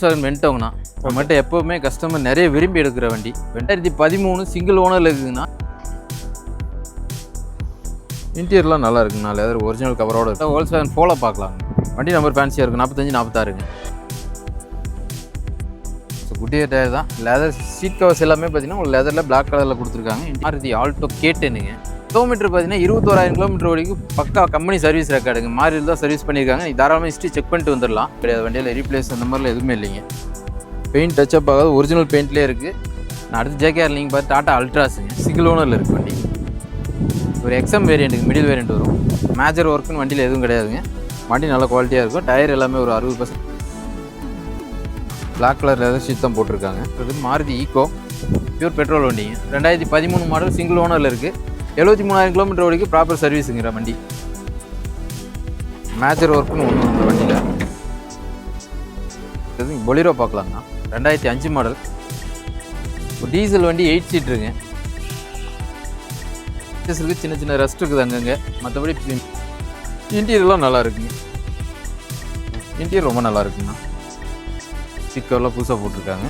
Seven வெண்டோங்கண்ணா நம்மகிட்ட எப்போவுமே customer நிறைய விரும்பி எடுக்கிற வண்டி. ரெண்டாயிரத்தி பதிமூணு சிங்கிள் ஓனரில் இருக்குதுண்ணா. இன்டீரியர்லாம் நல்லா இருக்குங்கண்ணா. லெதர் ஒரிஜினல் கவரோட இருக்கு. செவன் ஃபோலோ பார்க்கலாம். வண்டி நம்பர் ஃபேன்சியாக இருக்கும் நாற்பத்தஞ்சு நாற்பத்தாறுங்க ஸோ குட்டியர் டயர் தான். லெதர் சீட் கவர்ஸ் எல்லாமே பார்த்தீங்கன்னா உங்களுக்கு லெதரில் பிளாக் கலரில் கொடுத்துருக்காங்க. மாருதி ஆல்டோ கேட்டுனுங்க கிலோமீட்டர் பார்த்தீங்கன்னா இருபத்தோராயிரம் கிலோமீட்டர் வரைக்கும் பக்கா கம்பெனி சர்வீஸ் ரெக்கார்டுங்க மாறியில் தான் சர்வீஸ் பண்ணியிருக்காங்க நீ தாராளமாக ஹிஸ்ட்ரி செக் பண்ணிட்டு வந்துடலாம் கிடையாது வண்டியில் ரீப்ளேஸ் அந்த மாதிரிலாம் எதுவுமே இல்லைங்க. பெயிண்ட் டச்சப் ஆகாது. ஒரிஜினல் பெயிண்ட்லேயே இருக்குது நான் அடுத்து ஜேகேஆர் நீங்கள் பார்த்து டாட்டா அல்ட்ராஸுங்க சிங்கிள் ஓனரில் இருக்குது வண்டி. ஒரு எக்ஸம் வேரியண்ட்டுக்கு மிடில் வேரியண்ட் வரும். மேஜர் ஒர்க்குன்னு வண்டியில் எதுவும் கிடையாதுங்க. வண்டி நல்ல குவாலிட்டியாக இருக்கும். டயர் எல்லாமே ஒரு அறுபது percent black colour leather sheet தான் போட்டிருக்காங்க. இது மாருதி ஈகோ பியூர் பெட்ரோல் வண்டிங்க. ரெண்டாயிரத்தி பதிமூணு மாடல் சிங்கிள் ஓனரில் இருக்குது எழுபத்தி மூணாயிரம் கிலோமீட்டர் வரைக்கும் ப்ராப்பர் சர்வீஸுங்கிற வண்டி. மேஜர் ஒர்க்குன்னு ஒன்று இந்த வண்டியில். இது பொலிரோ பார்க்கலாங்கண்ணா ரெண்டாயிரத்தி அஞ்சு மாடல் டீசல் வண்டி எயிட் சீட்ருங்க இருக்கு சின்ன சின்ன ரெஸ்ட் இருக்குது அங்கங்கே. மற்றபடி இன்டீரியர்லாம் நல்லா இருக்குங்க. இன்டீரியர் ரொம்ப நல்லா இருக்குங்கண்ணா ஸ்டிக்கர்லாம் புதுசாக போட்டிருக்காங்க.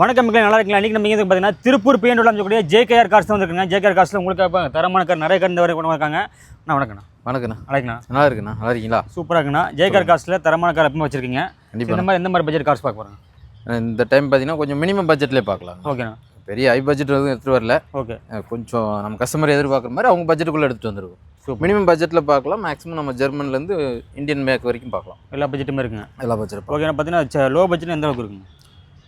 வணக்கம் மக்களே நல்லா இருக்கலாம் இன்றைக்கி நம்ம இங்கே பார்த்தீங்கன்னா திருப்பூர் பிஎன்டோட அமைச்சக்கூடிய ஜேகேஆர் கார்ஸ் தான் வந்திருக்குங்க. ஜேகேஆர் கார்ஸில் உங்களுக்கு தரமான கார் நிறைய கார் இந்த வரை கொண்டு வந்திருக்காங்க. அண்ணா வணக்கண்ணா வணக்கண்ணா அழைக்கண்ணா நல்லா இருக்குண்ணா. நல்லா இருக்கீங்களா? சூப்பராக இருக்குண்ணா. ஜேகேஆர் கார்ஸில் தரமான கார் எப்போ வச்சிருக்கீங்க. இந்த மாதிரி எந்த மாதிரி பட்ஜெட் கார்ஸ் பார்க்க போகிறோம் இந்த டைம் பார்த்தீங்கன்னா கொஞ்சம் மினிமம் பட்ஜெட்லேயே பார்க்கலாம். ஓகேண்ணா. பெரிய ஹை பட்ஜெட் எதுவும் எடுத்துகிட்டு வரல. ஓகே. கொஞ்சம் நம்ம கஸ்டமர் எதிர்பார்க்குற மாதிரி அவங்க பட்ஜெட்டுக்குள்ளே எடுத்துகிட்டு வந்துருக்கும் சூப்பர். மினிமம் பட்ஜெட்டில் பார்க்கலாம். மேக்ஸிமம் நம்ம ஜெர்மன்லேருந்து இந்தியன் மேக் வரைக்கும் பார்க்கலாம். எல்லா பட்ஜெட்டுமே இருக்குங்க. எல்லா பட்ஜெட் ஓகேண்ணா பார்த்தீங்கன்னா லோ பட்ஜெட் எந்த அளவுக்கு இருக்குங்க?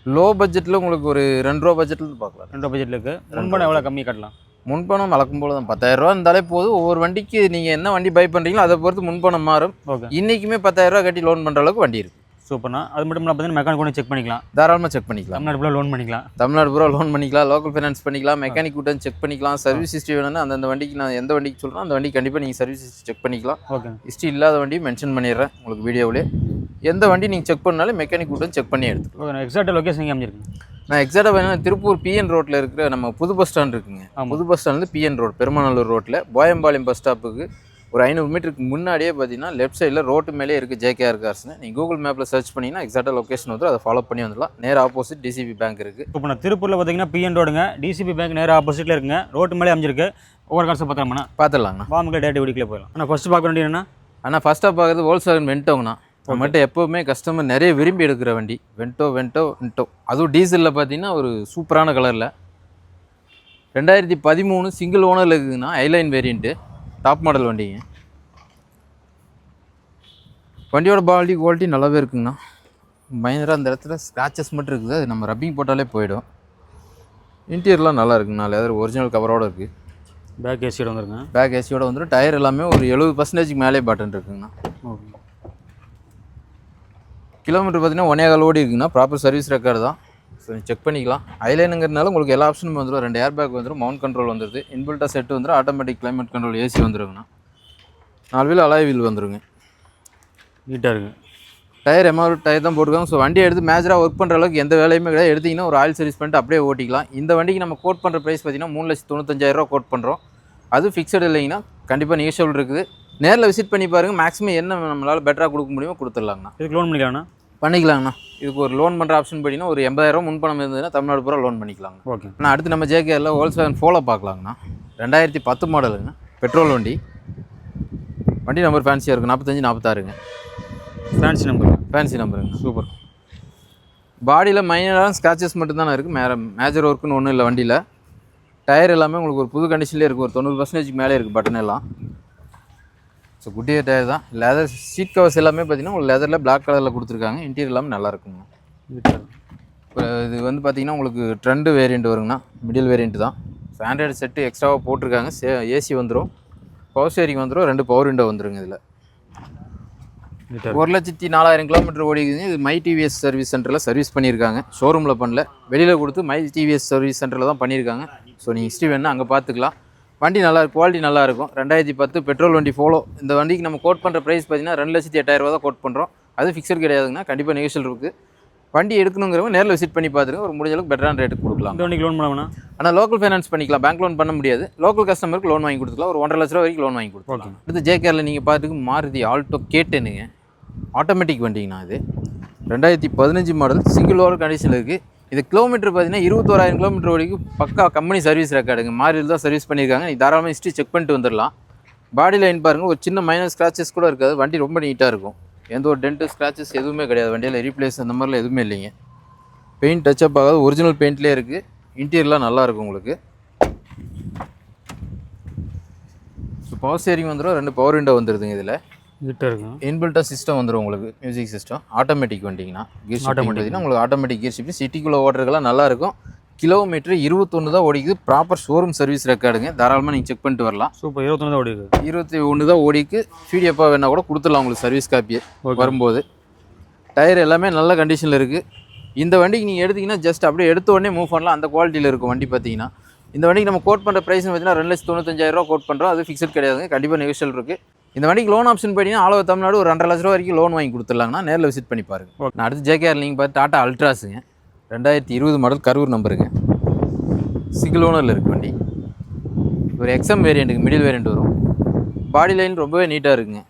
லோ பட்ஜெட்டில் உங்களுக்கு ஒரு ரெண்டு ரூபா பட்ஜெட்டில் பார்க்கலாம். ரெண்டு பட்ஜெட்டில் இருக்குது முன்பணம் எவ்வளோ கம்மி கட்டலாம்? முன்பணம் வழக்கம் போல தான் பத்தாயிரம் ரூபா இருந்தாலே போதும். ஒவ்வொரு வண்டிக்கு நீங்கள் என்ன வண்டி பை பண்ணுறீங்களோ அதை பொறுத்து முன்பணம் மாறும். ஓகே இன்றைக்குமே பத்தாயிரம் ரூபா கட்டி லோன் பண்ணுற அளவுக்கு வண்டி இருக்குது சூப்பர்ண்ணா அது மட்டும் இல்லாமல் பார்த்தீங்கன்னா மெக்கானிக் கூட செக் பண்ணிக்கலாம். தாராளமாக செக் பண்ணிக்கலாம். தமிழ்நாடு ஃபுல்லாக லோன் பண்ணிக்கலாம். தமிழ்நாடு பூரா லோன் பண்ணிக்கலாம். லோக்கல் ஃபைனான்ஸ் பண்ணிக்கலாம். மெக்கானிக் கூட்டம் செக் பண்ணிக்கலாம். சர்வீஸ் ஹிஸ்ட்ரி வேணும்னா அந்தந்த வண்டிக்கு நான் எந்த வண்டிக்கு சொல்கிறேன் அந்த வண்டிக்கு கண்டிப்பாக நீங்கள் சர்வீஸ் ஹிஸ்ட்ரி செக் பண்ணிக்கலாம். ஓகே ஹிஸ்ட்ரி இல்லாத வண்டி மென்ஷன் பண்ணிடுறேன் உங்களுக்கு வீடியோவிலே எந்த வண்டி நீங்கள் செக் பண்ணாலும் மெக்கானிக் கூட்டம் செக் பண்ணி எடுத்துக்கலாம். ஓகே எக்ஸாக்ட் லொக்கேஷன் எங்கே அமைஞ்சிருக்கு. நான் எக்ஸாக்டாக வேணும் திருப்பூர் பிஎன் ரோட்டில் இருக்கிற நம்ம புது பஸ் ஸ்டாண்ட் இருக்குங்க. புது பஸ் ஸ்டாண்ட்லேருந்து பிஎன் ரோட் பெருமாநல்லூர் ரோட்டில் போயம்பாளையம் பஸ் ஸ்டாப்புக்கு ஒரு ஐநூறு மீட்டருக்கு முன்னாடியே பார்த்தீங்கன்னா லெஃப்ட் சைடில் ரோட்டு மேலே இருக்குது ஜேகேஆர் கார்ஸ்னு நீங்கள் கூகுள் மேப்பில் சர்ச் பண்ணிங்கன்னா எக்ஸாக்டாக லொக்கேஷன் வந்து அதை ஃபாலோ பண்ணி வந்துடலாம். நேர் ஆப்போசிட் டிசிபி பேங்க் இருக்குது இப்போ நான் திருப்பூரில் பார்த்தீங்கன்னா பிஎன் ரோடுங்க டிசிபி பேங்க் நேராக ஆப்போசிட்டில் இருக்குங்க. ரோட்டு மேலே அமைஞ்சிருக்கு. ஒவ்வொரு காசை பார்த்துலாமாண்ணா பார்த்துடலாங்கண்ணா. வாமுக்கு டேட்டு வீடியோக்குள்ளே போயிடலாம். ஆனால் ஃபஸ்ட்டு பார்க்க வேண்டியது என்ன ஆனால் ஃபஸ்ட்டாக பார்க்குறது ஹோல்சேல் வென்டோங்கண்ணா நம்மகிட்ட எப்போவுமே கஸ்டமர் நிறைய விரும்பி எடுக்கிற வண்டி. வென்டோ வென்டோ வென்டோ அதுவும் டீசலில் பார்த்தீங்கன்னா ஒரு சூப்பரான கலரில் ரெண்டாயிரத்தி பதிமூணு சிங்கிள் ஓனரில் இருக்குதுன்னா ஐலைன் வேரியண்ட்டு டாப் மாடல் வண்டிங்க. வண்டியோட பாடி குவாலிட்டி நல்லாவே இருக்குங்கண்ணா. பயங்கர அந்த இடத்துல ஸ்க்ராச்சஸ் மட்டும் இருக்குது. அது நம்ம ரப்பிங் போட்டாலே போயிடும். இன்டீரியர்லாம் நல்லா இருக்குங்கண்ணா. லெதர் ஒரிஜினல் கவரோட இருக்குது பேக் ஏசியோட வந்துருங்க. பேக் ஏசியோட வந்துடும் டயர் எல்லாமே ஒரு எழுபது பர்சன்டேஜ்க்கு மேலே பட்டன் இருக்குங்கண்ணா. ஓகே கிலோமீட்டர் பார்த்தீங்கன்னா ஒன்னே கால் ஓடி இருக்குன்னா ப்ராப்பர் சர்வீஸ் ரெக்கார்டு தான். ஸோ செக் பண்ணிக்கலாம். ஐலைனுங்கிறதுனால உங்களுக்கு எல்லா ஆப்ஷனும் வந்துடும் ரெண்டு ஏர் பேக் வந்துடும் மவுண்ட் கண்ட்ரோல் வந்துடுது இன்பில்ட்டாக செட் வந்துடும் ஆட்டோமேட்டிக் கிளைமேட் கண்ட்ரோல் ஏசி வந்துருங்கண்ணா. நாலு வீல் அலாய் வீல் வந்துருங்க. நீட்டாக இருக்குது டயர் எம்ஆர் டயர் தான் போட்டிருக்காங்க. ஸோ வண்டியை எடுத்து மேஜராக ஒர்க் பண்ணுற அளவுக்கு எந்த வேலையுமே கிடையாது. எடுத்திங்கன்னா ஒரு ஆயில் சர்வீஸ் பண்ணிட்டு அப்படியே ஓட்டிக்கலாம். இந்த வண்டிக்கு நம்ம கோட் பண்ணுற ப்ரைஸ் பார்த்தீங்கன்னா மூணு லட்சத்து தொண்ணூத்தஞ்சாயிரரூவா கோட் பண்ணுறோம் அது ஃபிக்ஸட் இல்லைங்கன்னா கண்டிப்பாக நியூஷபிள் இருக்குது. நேரில் விசிட் பண்ணி பாருங்கள் மேக்ஸிமம் என்ன நம்மளால் பெட்டராக கொடுக்க முடியுமோ கொடுத்துடலாங்கண்ணா. இதுக்கு லோன் பண்ணிக்கலாம்ண்ணா பண்ணிக்கலாங்கண்ணா. இதுக்கு ஒரு லோன் பண்ணுற ஆப்ஷன் பார்த்தீங்கன்னா ஒரு எண்பதாயிரம் முன்பணம் இருந்ததுன்னா தமிழ்நாடு பூரா லோன் பண்ணிக்கலாங்க ஓகே ஆனால் அடுத்து நம்ம ஜேகேஆரில் ஹோல்சேல் ஃபோலோ பார்க்கலாங்கண்ணா. ரெண்டாயிரத்தி பத்து மாடலுங்க பெட்ரோல் வண்டி. வண்டி நம்பர் ஃபேன்சியாக இருக்குது நாற்பத்தஞ்சு நாற்பத்தாறுங்க ஃபேன்சி நம்பர் ஃபேன்சி நம்பருங்க சூப்பர் பாடியில் மைனரான ஸ்க்ராச்சஸ் மட்டும்தானே இருக்குது மே மேஜர் ஒர்க்குன்னு ஒன்றும் இல்லை வண்டியில். டயர் எல்லாமே உங்களுக்கு ஒரு புது கண்டிஷன்லேயே இருக்குது ஒரு தொண்ணூறு பர்சன்டேஜ் மேலே இருக்குது பட்டன் எல்லாம். ஸோ குட்டிய டயர் தான். லெதர் சீட் கவர்ஸ் எல்லாமே பார்த்தீங்கன்னா உங்களுக்கு லெதரில் பிளாக் கலரில் கொடுத்துருக்காங்க. இன்டீரியர் எல்லாமே நல்லா இருக்குங்க. இப்போ இது வந்து பார்த்தீங்கன்னா உங்களுக்கு ட்ரெண்டு வேரியண்ட் வருங்கண்ணா. மிடில் வேரியண்ட் தான். ஆண்ட்ராய்டு செட்டு எக்ஸ்ட்ராவாக போட்டிருக்காங்க. சே ஏசி வந்துடும் பவர் ஸ்டேரிங் வந்துடும் ரெண்டு பவர் விண்டோ வந்துருங்க இதில். ஒரு லட்சத்தி நாலாயிரம் கிலோமீட்டர் ஓடிக்குது இது மை டிவிஎஸ் சர்வீஸ் சென்டரில் சர்வீஸ் பண்ணியிருக்காங்க. ஷோரூமில் பண்ணல. வெளியில் கொடுத்து மை டிவிஎஸ் சர்வீஸ் சென்டரில் தான் பண்ணியிருக்காங்க. ஸோ நீங்கள் ஹிஸ்ட்ரி வேணால் அங்கே பார்த்துக்கலாம். வண்டி நல்லா குவாலிட்டி நல்லா இருக்கும். ரெண்டாயிரத்தி பத்து பெட்ரோல் வண்டி ஃபாலோ இந்த வண்டிக்கு நம்ம கோட் பண்ணுற ப்ரைஸ் பார்த்தீங்கன்னா ரெண்டு லட்சத்தி எட்டாயிரம் ரூபா தான் கோட் பண்ணுறோம் அது ஃபிக்ஸட் கிடையாதுங்கன்னா கண்டிப்பாக நெகோஷியல் இருக்குது வண்டி எடுக்கணுங்கிறவங்க நேரில் விசிட் பண்ணி பார்த்துருங்க ஒரு முடிஞ்ச அளவுக்கு பெட்டரான ரேட்டுக்கு கொடுக்கலாம். வண்டிக்கு லோன் பண்ணலாம்ண்ணா? ஆனால் லோக்கல் ஃபைனான்ஸ் பண்ணிக்கலாம். பேங்க் லோன் பண்ண முடியாது. லோக்கல் கஸ்டமருக்கு லோன் வாங்கி கொடுத்துக்கலாம். ஒரு ஒன்றரை லட்ச ரூபா வரைக்கும் லோன் வாங்கி கொடுத்துக்கலாம். அடுத்து ஜேகேரில் நீங்கள் பார்த்துக்கு மாருதி ஆல்டோ கேட்டனுங்க. ஆட்டோமேட்டிக் வண்டிங்கண்ணா இது. ரெண்டாயிரத்தி பதினஞ்சு மாடல் சிங்கிள் ஓவர் கண்டிஷனில் இருக்குது இது கிலோமீட்டர் பார்த்தீங்கன்னா இருபத்தோராயிரம் கிலோமீட்டர் வரைக்கும் பக்கா கம்பெனி சர்வீஸ் ரெக்கார்டுங்க மாறியில் தான் சர்வீஸ் பண்ணியிருக்காங்க. நீ தாராளமாக ஹிஸ்ட்ரி செக் பண்ணிட்டு வந்துடலாம். பாடி லைன் பாருங்கள் ஒரு சின்ன மைனஸ் ஸ்க்ராச்சஸ் கூட இருக்காது. வண்டி ரொம்ப நீட்டாக இருக்கும். எந்த ஒரு டென்ட்டு ஸ்க்ராச்சஸ் எதுவுமே கிடையாது. வண்டியில் ரீப்ளேஸ் அந்த மாதிரிலாம் எதுவுமே இல்லைங்க. பெயிண்ட் டச்சப் ஆகாது. ஒரிஜினல் பெயிண்ட்லேயே இருக்குது இன்டீரியர்லாம் நல்லாயிருக்கும் உங்களுக்கு. ஸோ பவர் ஸ்டேரிங் வந்துடும் ரெண்டு பவர் விண்டோ வந்துடுதுங்க இதில். இருக்கும் இன்பில்ட்டாக சிஸ்டம் வந்துடும் உங்களுக்கு மியூசிக் சிஸ்டம் ஆட்டோமேட்டிக் வண்டிங்கண்ணா கியர் பார்த்தீங்கன்னா உங்களுக்கு ஆட்டோமேட்டிக் கியர் ஷிஃப்ட் சிட்டிக்குள்ளே ஓடுறதுக்கெல்லாம் நல்லா இருக்கும். கிலோமீட்டர் இருபத்தொன்று தான் ஓடிக்குது. ப்ராப்பர் ஷோரூம் சர்வீஸ் ரெக்கார்டுங்க தாராளமாக நீங்கள் செக் பண்ணிட்டு வரலாம். சூப்பர் இருபத்தொன்று தான் ஓடி இருக்கு இருபத்தி ஒன்று தான் ஓடிக்கு. பிடிஎஃபாக வேணால் கூட கொடுத்துடலாம் உங்களுக்கு சர்வீஸ் காப்பியை வரும்போது. டயர் எல்லாமே நல்ல கண்டிஷனில் இருக்குது இந்த வண்டிக்கு நீங்கள் எடுத்தீங்கன்னா ஜஸ்ட் அப்படியே எடுத்த உடனே மூவ் பண்ணலாம். அந்த குவாலிட்டியில் இருக்கும் வண்டி பார்த்தீங்கன்னா. இந்த வண்டிக்கு நம்ம கோட் பண்ணுற ப்ரைஸ் பார்த்தீங்கன்னா ரெண்டு லட்சத்து தொண்ணூத்தஞ்சாயிரம் கோட் பண்ணுறோம் அது ஃபிக்ஸட் கிடையாதுங்க. கண்டிப்பாக நெகோஷியல் இருக்குது இந்த வண்டிக்கு லோன் ஆப்ஷன் போயிட்டீங்கன்னா ஆல் தமிழ்நாடு ஒரு ரெண்டரை லட்ச ரூபா வரைக்கும் லோன் வாங்கி கொடுத்துடலாங்கண்ணா நேரில் விசிட் பண்ணி பாருங்க. நான் அடுத்து ஜேகேஆர் நீங்கள் பார்த்து டாட்டா அல்ட்ராஸுங்க ரெண்டாயிரத்தி இருபது மாடல் கரூர் நம்பருங்க சிங்கிள் ஓனரில் இருக்குது வண்டி. ஒரு எக்ஸம் வேரியண்ட்டுக்கு மிடில் வேரியண்ட் வரும். பாடி லைன் ரொம்பவே நீட்டாக இருக்குங்க.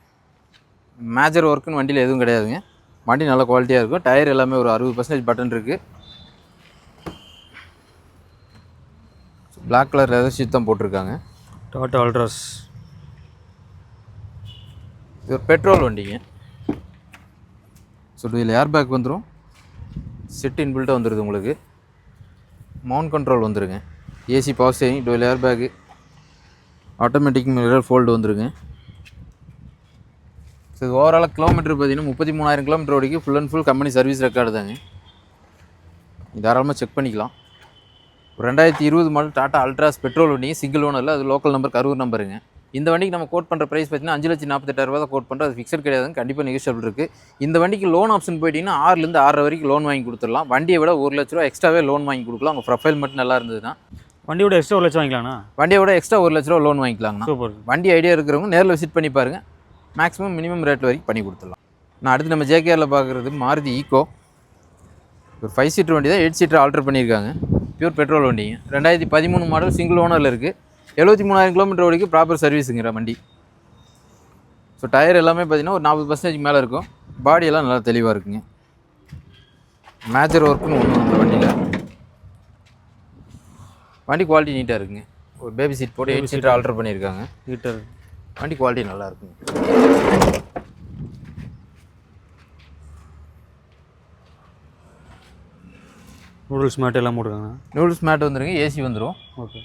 மேஜர் ஒர்க்குன்னு வண்டியில் எதுவும் கிடையாதுங்க. வண்டி நல்ல குவாலிட்டியாக இருக்கும். டயர் எல்லாமே ஒரு அறுபது பர்சன்டேஜ் பட்டன் இருக்குது Black கலர் லெதர் ஷீட் தான் போட்டிருக்காங்க. டாட்டா அல்ட்ராஸ் இது ஒரு பெட்ரோல் வண்டிங்க. ஸோ இதில் ஏர் பேக் வந்துடும் செட் இன்பில்ட்டாக வந்துடுது உங்களுக்கு. மவுண்ட் கண்ட்ரோல் வந்துருங்க. AC power steering dual air bag automatic mirror fold வந்துருங்க. ஸோ இது ஓவராலாக கிலோமீட்டர் பார்த்தீங்கன்னா முப்பத்தி மூணாயிரம் கிலோமீட்டர் வரைக்கும் full and full company service record தாங்க. தாராளமாக செக் பண்ணிக்கலாம். ரெண்டாயிரத்தி இருபது மாடல் டாட்டா அல்ட்ராஸ் பெட்ரோல் வண்டிங்க. சிங்கிள் ஓனரில் அது லோக்கல் நம்பர் கரூர் நம்பருங்க இந்த வண்டிக்கு நம்ம கோட் பண்ணுற ப்ரைஸ் பார்த்தீங்கன்னா அஞ்சு லட்சம் நாற்பத்தெட்டாயிரம் ரூபா தான் கோட் பண்ணுறோம் அது ஃபிக்ஸட் கிடையாதுங்க. கண்டிப்பாக நெகோஷியபிள் இருக்குது இந்த வண்டிக்கு லோன் ஆப்ஷன் போயிட்டீங்கன்னா ஆறுலேருந்து ஆறரை வரைக்கும் லோன் வாங்கி கொடுத்துடலாம். வண்டியை விட ஒரு லட்ச ரூபா எக்ஸ்ட்ராவே லோன் வாங்கி கொடுக்கலாம். உங்கள் ப்ரொஃபைல் மட்டும் நல்லா இருந்ததுன்னா. வண்டியோட எக்ஸ்ட்ரா ஒரு லட்சம் வாங்கிக்கலாம்ண்ணா? வண்டியை விட எக்ஸ்ட்ரா ஒரு லட்ச ரூபா லோன் வாங்கிக்கலாங்கண்ணா. சூப்பர். வண்டி ஐடியா இருக்கிறவங்க நேரில் விசிட் பண்ணி பாருங்கள் மேக்ஸிமம் மினிமம் ரேட் வரைக்கும் பண்ணி கொடுத்துடலாம். நான் அடுத்து நம்ம ஜேகேஆரில் பார்க்குறது மாருதி ஈக்கோ ஒரு ஃபைவ் சீட்டர் வண்டி தான் எயிட் சீட்டர் ஆல்டர் பண்ணியிருக்காங்க. பியூர் பெட்ரோல் வண்டிங்க. ரெண்டாயிரத்தி பதிமூணு மாடல் சிங்கிள் ஓனரில் இருக்குது எழுபத்தி மூணாயிரம் கிலோமீட்டர் வரைக்கும் ப்ராப்பர் சர்வீஸுங்கிற வண்டி. ஸோ டயர் எல்லாமே பார்த்தீங்கன்னா ஒரு நாற்பது பர்சன்டேஜ் மேலே இருக்கும். பாடி எல்லாம் நல்லா தெளிவாக இருக்குங்க. மேஜர் ஒர்க்குன்னு ஒன்று அந்த வண்டியில். வண்டி குவாலிட்டி நீட்டாக இருக்குங்க. ஒரு பேபி சீட் போட்டு எயிட் சீட்டர் ஆல்டர் பண்ணியிருக்காங்க. நீட்டாக வண்டி குவாலிட்டி நல்லா இருக்குங்க. நூடுல்ஸ் மேட் எல்லாம் போட்டுருக்காங்க. நூடுல்ஸ் மேட் வந்துருங்க. ஏசி வந்துடும் ஓகே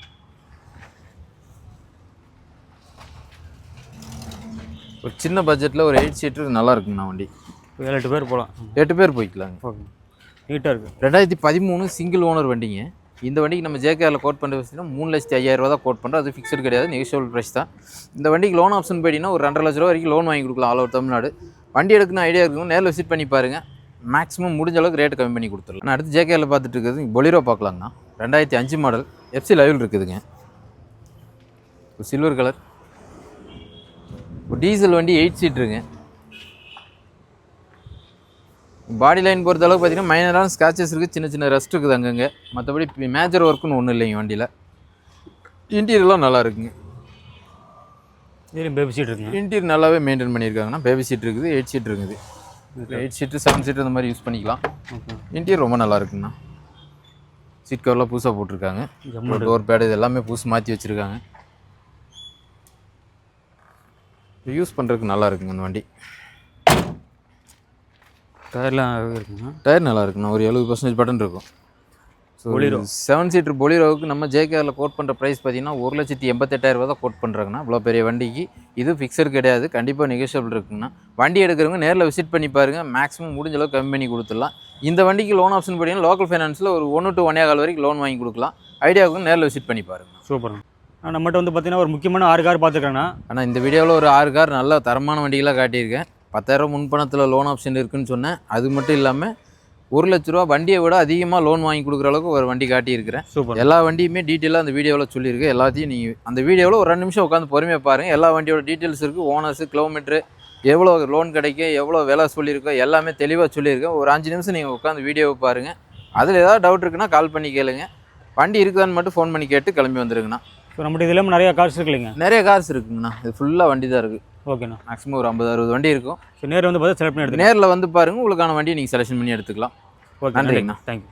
ஒரு சின்ன பட்ஜெட்டில் ஒரு எயிட் சீட்டர் நல்லா இருக்குங்கண்ணா வண்டி. ஏழு எட்டு பேர் போகலாம். எட்டு பேர் போய்க்கலாங்க. ஓகே. நீட்டாக இருக்குது ரெண்டாயிரத்தி பதிமூணு சிங்கிள் ஓனர் வண்டிங்க. இந்த வண்டிக்கு நம்ம ஜேகேஆரில் கோட் பண்ணுற வச்சுன்னா மூணு லட்சத்தி ஐயாயிரம் ரூபா தான் கோட் பண்ணுறோம் அது ஃபிக்ஸட் கிடையாது. நெகோஷியபிள் ப்ரைஸ் தான். இந்த வண்டிக்கு லோன் ஆப்ஷன் போயிட்டீங்கன்னா ஒரு ரெண்டரை லட்ச ரூபா வரைக்கும் லோன் வாங்கி கொடுக்கலாம் ஆல் ஓவர் தமிழ்நாடு. வண்டி எடுக்கணும் ஐடியா இருக்குங்க நேரில் விசிட் பண்ணி பாருங்கள் மேக்ஸிமம் முடிஞ்ச அளவுக்கு ரேட் கம்மி பண்ணி கொடுத்துடலாம். நான் அடுத்து ஜேகேஆரில் பார்த்துட்டு இருக்கிறது பொலிரோ பார்க்கலாங்கண்ணா. ரெண்டாயிரத்தி அஞ்சு மாடல் எஃப்சி லைவில் இருக்குதுங்க. ஒரு சில்வர் கலர் டீசல் வண்டி எயிட் சீட்ருங்க பாடி லைன் பொறுத்த அளவுக்கு பார்த்தீங்கன்னா மைனரான ஸ்க்ராச்சஸ் இருக்குது சின்ன சின்ன ரெஸ்ட் இருக்குது அங்கங்கே மற்றபடி மேஜர் ஒர்க்குன்னு ஒன்றும் இல்லைங்க வண்டியில். இன்டீரியர்லாம் நல்லா இருக்குங்க. பேபி சீட் இருக்குங்க. இன்டீரியர் நல்லாவே மெயின்டைன் பண்ணியிருக்காங்கன்னா பேபி சீட் இருக்குது எயிட் சீட் இருக்குது. எயிட் சீட்டு செவன் சீட்டு அந்த மாதிரி யூஸ் பண்ணிக்கலாம். இன்டீரியர் ரொம்ப நல்லா இருக்குங்கண்ணா. சீட் கவர்லாம் புதுசாக போட்டிருக்காங்க. டோர் பேடு இது எல்லாமே புதுசு மாற்றி வச்சுருக்காங்க. யூஸ் பண்ணுறதுக்கு நல்லா இருக்குங்க இந்த வண்டி. டயர்லாம் இருக்குங்க டயர் நல்லா இருக்குண்ணா. ஒரு எழுபது பர்சன்டேஜ் பட்டன் இருக்கும். So Bolero. செவன் சீட்டர் பொலிரோவுக்கு நம்ம ஜேகேஆரில் கோட் பண்ணுற ப்ரைஸ் பார்த்தீங்கன்னா ஒரு லட்சத்தி எண்பத்தெட்டாயிரம் ரூபா தான் கோட் பண்ணுறாங்கண்ணா இவ்வளோ பெரிய வண்டிக்கு. இது ஃபிக்ஸர் கிடையாது. கண்டிப்பாக நெகோஷியபிள் இருக்குங்கண்ணா. வண்டி எடுக்கிறவங்க நேரில் விசிட் பண்ணி பாருங்கள் மேக்ஸிமம் முடிஞ்ச அளவுக்கு கம்மி பண்ணி கொடுத்துடலாம். இந்த வண்டிக்கு லோன் ஆப்ஷன் பார்த்தீங்கன்னா லோக்கல் ஃபைனான்ஸில் ஒரு ஒன்று டு ஒன்னே கால் வரைக்கும் லோன் வாங்கி கொடுக்கலாம். ஐடியாவுக்கு நேரில் விசிட் பண்ணி பாருங்கள் சூப்பர் நம்மகிட்ட வந்து பார்த்தீங்கன்னா ஒரு முக்கியமான ஆறு கார் பார்த்துருக்காங்கண்ணா. ஆனால் இந்த வீடியோவில் ஒரு ஆறு கார் நல்ல தரமான வண்டிகளாக காட்டியிருக்கேன். பத்தாயிரம் முன்பணத்தில் லோன் ஆப்ஷன் இருக்குன்னு சொன்னேன். அது மட்டும் இல்லாமல் ஒரு லட்ச ரூபா வண்டியை விட அதிகமாக லோன் வாங்கி கொடுக்குற அளவுக்கு ஒரு வண்டி காட்டியிருக்கிறேன். சூப்பர். எல்லா வண்டியுமே டீட்டெயிலாக அந்த வீடியோவில் சொல்லியிருக்கு எல்லாத்தையும் நீங்கள் அந்த வீடியோவில் ஒரு ரெண்டு நிமிஷம் உட்காந்து பொறுமையாக பாருங்கள் எல்லா வண்டியோட டீட்டெயில்ஸ் இருக்குது ஓனர்ஸு கிலோமீட்ரு எவ்வளோ லோன் கிடைக்கும் எவ்வளோ விலை சொல்லியிருக்கோ எல்லாமே தெளிவாக சொல்லியிருக்கேன். ஒரு அஞ்சு நிமிஷம் நீங்கள் உட்காந்து வீடியோவை பாருங்கள் அதில் ஏதாவது டவுட் இருக்குன்னா கால் பண்ணி கேளுங்க. வண்டி இருக்குதான்னு மட்டும் ஃபோன் பண்ணி கேட்டு கிளம்பி வந்துருங்கண்ணா. ஸோ நம்மகிட்ட இதில் நிறைய கார்ஸ் இருக்கு இல்லைங்க? நிறைய கார்ஸ் இருக்குங்கண்ணா. இது ஃபுல்லாக வண்டி தான் இருக்குது ஓகேண்ணா மேக்ஸிமம் ஒரு ஐம்பது அறுபது வண்டி இருக்கும். ஸோ நேரில் வந்து பார்த்து செலக்ட் பண்ணி எடுத்துக்கலாம். நேரில் வந்து பாருங்கள் உங்களுக்கான வண்டியை நீங்கள் செலெக்ஷன் பண்ணி எடுத்துக்கலாம். ஓகே நன்றிங்கண்ணா. தேங்க்யூ